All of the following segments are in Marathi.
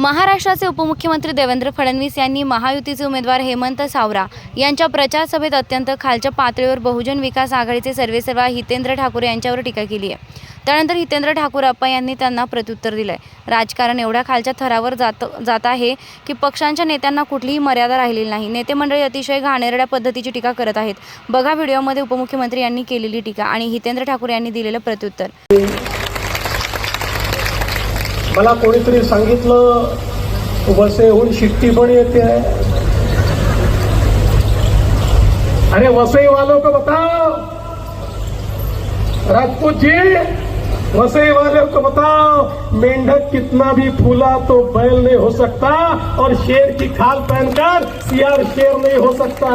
महाराष्ट्राचे उपमुख्यमंत्री देवेंद्र फडणवीस यांनी महायुतीचे उमेदवार हेमंत सावरा यांच्या प्रचार सभेत अत्यंत खालच्या पातळीवर बहुजन विकास आघाडीचे सर्वेसर्वा हितेंद्र ठाकूर यांच्यावर टीका केली आहे. त्यानंतर हितेंद्र ठाकूर अप्पा यांनी त्यांना प्रत्युत्तर दिलंय. राजकारण एवढ्या खालच्या थरावर जात जात आहे की पक्षांच्या नेत्यांना कुठलीही मर्यादा राहिलेली नाही. नेते मंडळी अतिशय घाणेरड्या पद्धतीची टीका करत आहेत. बघा व्हिडिओमध्ये उपमुख्यमंत्री यांनी केलेली टीका आणि हितेंद्र ठाकूर यांनी दिलेलं प्रत्युत्तर. मला कोणीतरी सांगितलं वसईहून शिट्टी पण येते. आहे अरे वसई वालों को बताओ। राजपूत जी वसई वालों को बताओ मेंढक कितना भी फूला तो बैल नहीं हो सकता और शेर की खाल पहनकर सियार शेर नहीं हो सकता।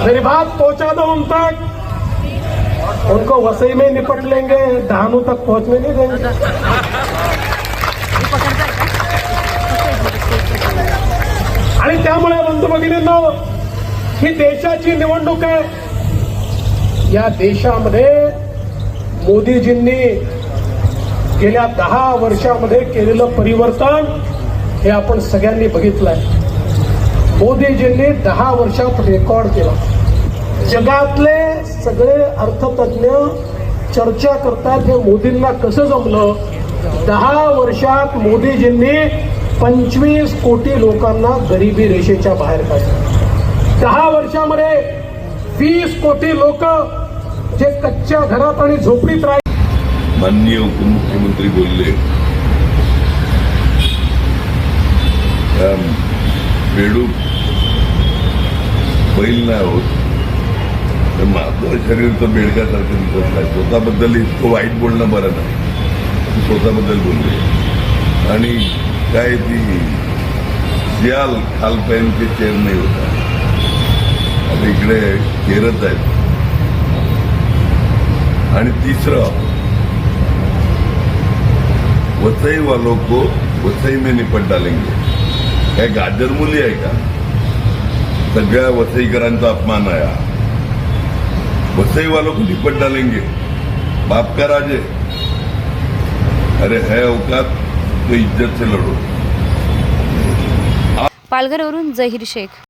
मेरी बात पहुंचा दो उन तक। उनको वसई में निपट लेंगे डहानू तक पहुंचने नहीं देंगे। आणि त्यामुळे बंधू भगिनींनो ही देशाची निवडणूक आहे. या देशामध्ये मोदीजींनी गेल्या दहा वर्षामध्ये केलेलं परिवर्तन हे आपण सगळ्यांनी बघितलंय. मोदीजींनी दहा वर्षात रेकॉर्ड केला. जगातले सगळे अर्थतज्ञ चर्चा करतात हे मोदींना कसं जमलं? दहा वर्षात मोदीजींनी पंचवीस कोटी लोकांना गरिबी रेषेच्या बाहेर काढलं. दहा वर्षामध्ये वीस कोटी लोक जे कच्च्या घरात आणि झोपडीत राहिले माननीय उपमुख्यमंत्री बोलले. बेडूक बैल नाही होत. तर माझं शरीर तर बेडकासारखं दिसत नाही. स्वतःबद्दल इतकं वाईट बोलणं बरं नाही. स्वतःबद्दल बोलले आणि काय ती सियाल खालपर्यंत ते चेअर नाही होता. आता इकडे केरत आहेत. आणि तिसरं वसई वालों को वसई में निपट डालेंगे. काय गाजर मुली आहे का? सगळ्या वसईकरांचा अपमान आहे. हा. वसई वालों को निपट डालेंगे. बाप का राज? है अरे है औकात तो इज्जत से लड़ो. पालघरवरून जहीर शेख.